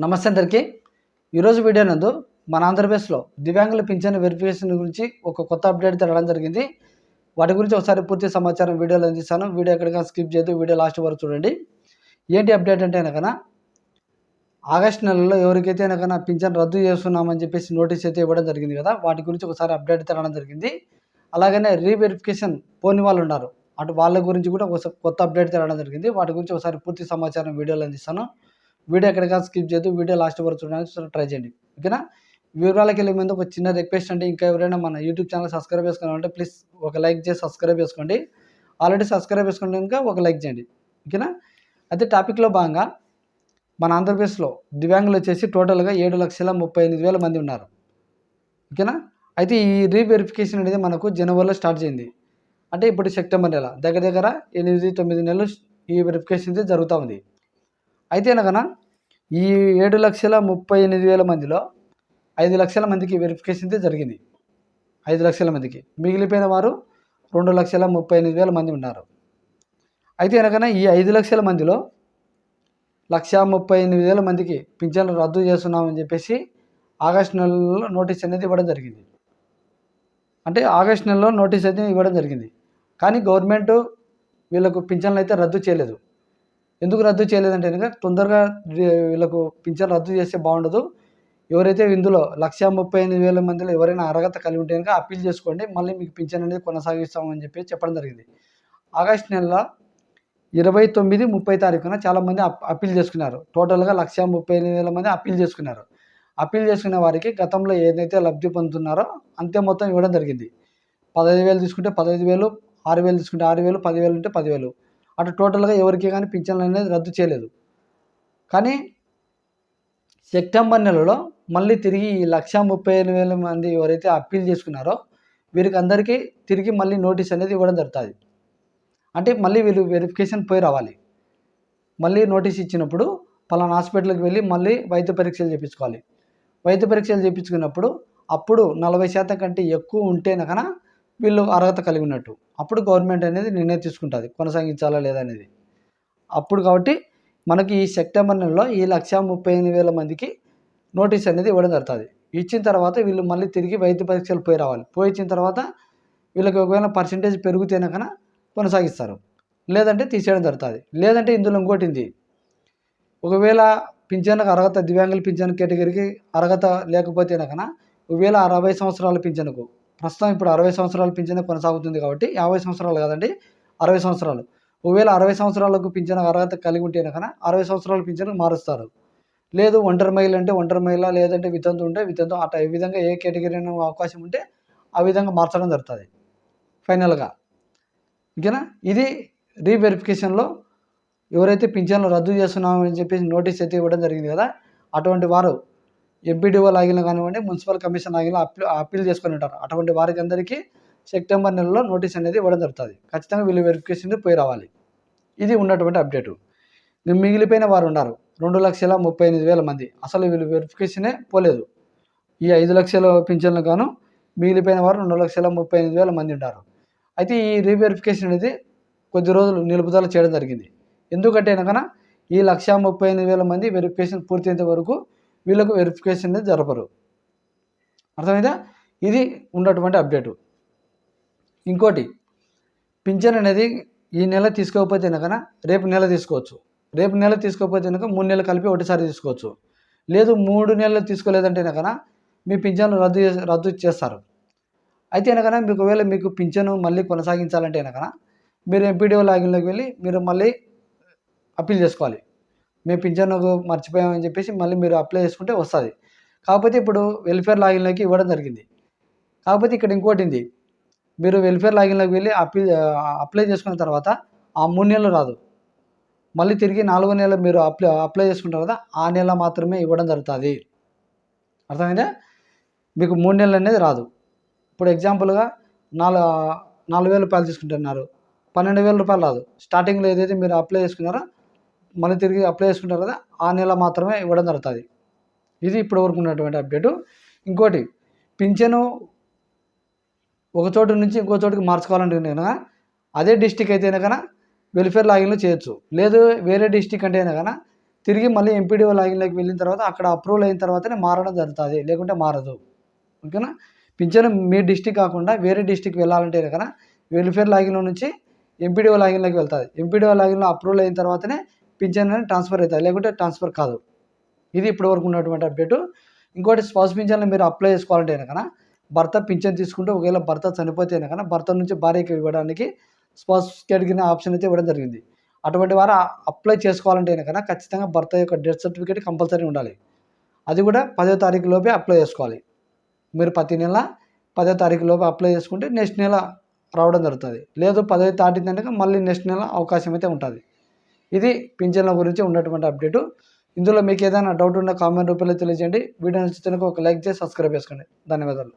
నమస్తే అందరికీ. ఈరోజు వీడియో నందు మన ఆంధ్రప్రదేశ్లో దివ్యాంగుల పింఛన్ వెరిఫికేషన్ గురించి ఒక కొత్త అప్డేట్ తెరడం జరిగింది. వాటి గురించి ఒకసారి పూర్తి సమాచారం వీడియోలో అందిస్తాను. వీడియో ఎక్కడికైనా స్కిప్ చేయదు వీడియో లాస్ట్ వరకు చూడండి. ఏంటి అప్డేట్ అంటే కనుక ఆగస్ట్ నెలలో ఎవరికైతే కనుక పింఛన్ రద్దు చేస్తున్నామని చెప్పేసి నోటీస్ అయితే ఇవ్వడం జరిగింది కదా వాటి గురించి ఒకసారి అప్డేట్ తెరడం జరిగింది. అలాగనే రీవెరిఫికేషన్ పోని వాళ్ళు ఉన్నారు. అటు వాళ్ళ గురించి కూడా ఒక కొత్త అప్డేట్ తెరడం జరిగింది. వాటి గురించి ఒకసారి పూర్తి సమాచారం వీడియోలో అందిస్తాను. వీడియో ఎక్కడికైనా స్కిప్ చేయదు వీడియో లాస్ట్ వరకు చూడడానికి ట్రై చేయండి. ఓకేనా? వివరాలకు వెళ్ళే ముందు ఒక చిన్న రిక్వెస్ట్ అంటే ఇంకా ఎవరైనా మన యూట్యూబ్ ఛానల్ సబ్స్క్రైబ్ చేసుకోవాలంటే ప్లీజ్ ఒక లైక్ చేసి సబ్స్క్రైబ్ చేసుకోండి. ఆల్రెడీ సబ్స్క్రైబ్ చేసుకుంటే కనుక ఒక లైక్ చేయండి. ఓకేనా? అయితే టాపిక్లో భాగంగా మన ఆంధ్రప్రదేశ్లో దివ్యాంగులు వచ్చేసి టోటల్గా ఏడు లక్షల ముప్పై ఎనిమిది వేల మంది ఉన్నారు. ఓకేనా? అయితే ఈ రీవెరిఫికేషన్ అనేది మనకు జనవరిలో స్టార్ట్ చేయింది. అంటే ఇప్పుడు సెప్టెంబర్ నెల దగ్గర దగ్గర ఎనిమిది తొమ్మిది నెలలు ఈ వెరిఫికేషన్ అయితే జరుగుతూ ఉంది. అయితే అనగన ఈ ఏడు లక్షల ముప్పై ఎనిమిది వేల మందిలో ఐదు లక్షల మందికి వెరిఫికేషన్ అయితే జరిగింది. ఐదు లక్షల మందికి. మిగిలిపోయిన వారు రెండు లక్షల ముప్పై ఎనిమిది వేల మంది ఉన్నారు. అయితే అనగానే ఈ ఐదు లక్షల మందిలో లక్ష ముప్పై ఎనిమిది వేల మందికి పింఛన్లు రద్దు చేస్తున్నామని చెప్పేసి ఆగస్టు నెలలో నోటీస్ అనేది ఇవ్వడం జరిగింది. అంటే ఆగస్ట్ నెలలో నోటీస్ అయితే ఇవ్వడం జరిగింది. కానీ గవర్నమెంట్ వీళ్ళకు పింఛన్లు అయితే రద్దు చేయలేదు. ఎందుకు రద్దు చేయలేదంటే కనుక తొందరగా వీళ్ళకు పింఛన్ రద్దు చేస్తే బాగుండదు. ఎవరైతే ఇందులో లక్ష ముప్పై ఎనిమిది వేల మందిలో ఎవరైనా అర్హత కలిగి ఉంటే కనుక అప్పీల్ చేసుకోండి. మళ్ళీ మీకు పింఛన్ అనేది కొనసాగిస్తామని చెప్పి చెప్పడం జరిగింది. ఆగస్ట్ నెల ఇరవై తొమ్మిది ముప్పై తారీఖున చాలామంది అప్ అప్పీల్ చేసుకున్నారు. టోటల్గా లక్ష ముప్పై ఎనిమిది వేల మంది అప్పీల్ చేసుకున్నారు. అప్పీల్ చేసుకున్న వారికి గతంలో ఏదైతే లబ్ధి పొందుతున్నారో అంతే మొత్తం ఇవ్వడం జరిగింది. పదహైదు వేలు తీసుకుంటే పదహైదు వేలు ఆరు వేలు తీసుకుంటే ఆరు వేలు పదివేలు ఉంటే పదివేలు. అటు టోటల్గా ఎవరికి కానీ పింఛన్లు అనేది రద్దు చేయలేదు. కానీ సెప్టెంబర్ నెలలో మళ్ళీ తిరిగి ఈ లక్ష ముప్పై ఎనిమిది వేల మంది ఎవరైతే అప్పీల్ చేసుకున్నారో వీరికి అందరికీ తిరిగి మళ్ళీ నోటీస్ అనేది ఇవ్వడం జరుగుతుంది. అంటే మళ్ళీ వీళ్ళు వెరిఫికేషన్ పోయి రావాలి. మళ్ళీ నోటీస్ ఇచ్చినప్పుడు పలానా హాస్పిటల్కి వెళ్ళి మళ్ళీ వైద్య పరీక్షలు చేయించుకోవాలి వైద్య పరీక్షలు చేయించుకున్నప్పుడు అప్పుడు నలభై శాతం కంటే ఎక్కువ ఉంటేనే కన వీళ్ళు అర్హత కలిగి ఉన్నట్టు. అప్పుడు గవర్నమెంట్ అనేది నిర్ణయం తీసుకుంటుంది. కొనసాగించాలా లేదా అనేది. అప్పుడు కాబట్టి మనకి ఈ సెప్టెంబర్ నెలలో ఈ లక్ష ముప్పై ఎనిమిది వేల మందికి నోటీస్ అనేది ఇవ్వడం జరుగుతుంది. ఇచ్చిన తర్వాత వీళ్ళు మళ్ళీ తిరిగి వైద్య పరీక్షలు పోయి రావాలి. పోయి ఇచ్చిన తర్వాత వీళ్ళకి ఒకవేళ పర్సంటేజ్ పెరుగుతేనే కన్నా కొనసాగిస్తారు. లేదంటే తీసేయడం జరుగుతుంది. లేదంటే ఇందులో ఇంకోటింది. ఒకవేళ పింఛన్కు అర్హత దివ్యాంగుల పింఛన్ కేటగిరీకి అర్హత లేకపోతేనే కన్నా ఒకవేళ అరవై సంవత్సరాల పింఛన్కు ప్రస్తుతం ఇప్పుడు అరవై సంవత్సరాల పింఛన్ కొనసాగుతుంది కాబట్టి యాభై సంవత్సరాలు కాదండి అరవై సంవత్సరాలు. ఒకవేళ అరవై సంవత్సరాలకు పింఛన అర్హత కలిగి ఉంటే కనుక అరవై సంవత్సరాల పింఛను మారుస్తారు. లేదు ఒంటరి మహిళ అంటే ఒంటరి మహిళ లేదంటే వితంతు ఉంటే వితంతు అట్లా ఏ విధంగా ఏ కేటగిరీ అవకాశం ఉంటే ఆ విధంగా మార్చడం జరుగుతుంది. ఫైనల్గా ఓకేనా? ఇది రీవెరిఫికేషన్లో ఎవరైతే పింఛన్లు రద్దు చేస్తున్నామని చెప్పేసి నోటీస్ అయితే ఇవ్వడం జరిగింది కదా అటువంటి వారు ఎంపీడీఓ లాగిన కానివ్వండి మున్సిపల్ కమిషన్ ఆగినా అప్పీల్ అప్పీల్ చేసుకొని ఉంటారు. అటువంటి వారికి అందరికీ సెప్టెంబర్ నెలలో నోటీస్ అనేది ఇవ్వడం జరుగుతుంది. ఖచ్చితంగా వీళ్ళు వెరిఫికేషన్ పోయి రావాలి. ఇది ఉన్నటువంటి అప్డేటు. మిగిలిపోయిన వారు ఉన్నారు. రెండు లక్షల ముప్పై ఎనిమిది వేల మంది. అసలు వీళ్ళు వెరిఫికేషనే పోలేదు. ఈ ఐదు లక్షల పింఛన్లు గాను మిగిలిపోయిన వారు రెండు లక్షల ముప్పై ఎనిమిది వేల మంది ఉంటారు. అయితే ఈ రీవెరిఫికేషన్ అనేది కొద్ది రోజులు నిలుపుదల చేయడం జరిగింది. ఎందుకంటే కనుక ఈ లక్ష ముప్పై ఎనిమిది వేల మంది వెరిఫికేషన్ పూర్తయ్యేంత వరకు వీళ్ళకు వెరిఫికేషన్ అనేది జరపరు. అర్థమైందా? ఇది ఉన్నటువంటి అప్డేటు ఇంకోటి పింఛన్ అనేది ఈ నెల తీసుకోకపోతే కనుక రేపు నెల తీసుకోవచ్చు. రేపు నెల తీసుకోకపోతే కనుక మూడు నెలలు కలిపి ఒకటిసారి తీసుకోవచ్చు. లేదు మూడు నెలలు తీసుకోలేదంటే కనుక మీ పింఛను రద్దు చేసి రద్దు చేస్తారు. అయితే కనుక మీకు ఒకవేళ మీకు పింఛను మళ్ళీ కొనసాగించాలంటే కనుక మీరు ఎంపీడీఓ లాగిన్లోకి వెళ్ళి మీరు మళ్ళీ అప్పీల్ చేసుకోవాలి. మేము పింఛను మర్చిపోయామని చెప్పేసి మళ్ళీ మీరు అప్లై చేసుకుంటే వస్తుంది. కాకపోతే ఇప్పుడు వెల్ఫేర్ లాగిన్లోకి ఇవ్వడం జరిగింది. కాకపోతే ఇక్కడ ఇంకోటి ఉంది. మీరు వెల్ఫేర్ లాగిన్లోకి వెళ్ళి అప్లై అప్లై చేసుకున్న తర్వాత ఆ మూడు నెలలు రాదు. మళ్ళీ తిరిగి నాలుగో నెల మీరు అప్లై అప్లై చేసుకున్న తర్వాత ఆ నెల మాత్రమే ఇవ్వడం జరుగుతుంది. అర్థమైందా? మీకు మూడు నెలలు అనేది రాదు. ఇప్పుడు ఎగ్జాంపుల్గా నాలుగు నాలుగు వేల రూపాయలు తీసుకుంటున్నారు. పన్నెండు వేల రూపాయలు రాదు. స్టార్టింగ్లో ఏదైతే మీరు అప్లై చేసుకున్నారో మళ్ళీ తిరిగి అప్లై చేసుకుంటారు కదా ఆ నెల మాత్రమే ఇవ్వడం జరుగుతుంది. ఇది ఇప్పటి వరకు ఉన్నటువంటి అప్డేటు ఇంకోటి పింఛను ఒక చోటు నుంచి ఇంకో చోటుకి మార్చుకోవాలంటే కనుక అదే డిస్టిక్ అయితే కనుక వెల్ఫేర్ లాగిన్లో చేయొచ్చు. లేదు వేరే డిస్టిక్ అంటే కనుక తిరిగి మళ్ళీ ఎంపీడీఓ లాగిన్లోకి వెళ్ళిన తర్వాత అక్కడ అప్రూవల్ అయిన తర్వాతనే మారడం జరుగుతుంది లేకుంటే మారదు. ఓకేనా? పింఛను మీ డిస్టిక్ కాకుండా వేరే డిస్టిక్ వెళ్ళాలంటే కనుక వెల్ఫేర్ లాగిన్లో నుంచి ఎంపీడీఓ లాగిన్లోకి వెళ్తుంది. ఎంపీడీఓ లాగిన్లో అప్రూవల్ అయిన తర్వాతనే పింఛన్ అనేది ట్రాన్స్ఫర్ అవుతుంది. లేకుంటే ట్రాన్స్ఫర్ కాదు. ఇది ఇప్పటి వరకు ఉన్నటువంటి అప్డేటు. ఇంకోటి స్పౌస్ పింఛన్లు మీరు అప్లై చేసుకోవాలంటే కనుక భర్త పింఛన్ తీసుకుంటే ఒకవేళ భర్త చనిపోతే కనుక భర్త నుంచి భార్యకి ఇవ్వడానికి స్పౌస్ కేటగిరీ ఆప్షన్ అయితే ఇవ్వడం జరిగింది. అటువంటి వారు అప్లై చేసుకోవాలంటే కనుక ఖచ్చితంగా భర్త యొక్క డెత్ సర్టిఫికేట్ కంపల్సరీ ఉండాలి. అది కూడా పదో తారీఖు లోపే అప్లై చేసుకోవాలి. మీరు ప్రతి నెల పదో తారీఖు లోపే అప్లై చేసుకుంటే నెక్స్ట్ నెల రావడం జరుగుతుంది. లేదు పదో దాటిందంటే మళ్ళీ నెక్స్ట్ నెల అవకాశం అయితే ఉంటుంది. ఇది పింఛన్ల గురించి ఉన్నటువంటి అప్డేటు. ఇందులో మీకు ఏదైనా డౌట్ ఉన్న కామెంట్ రూపంలో తెలియజేయండి. వీడియో నచ్చితే ఒక లైక్ చేసి సబ్స్క్రైబ్ చేసుకోండి. ధన్యవాదాలు.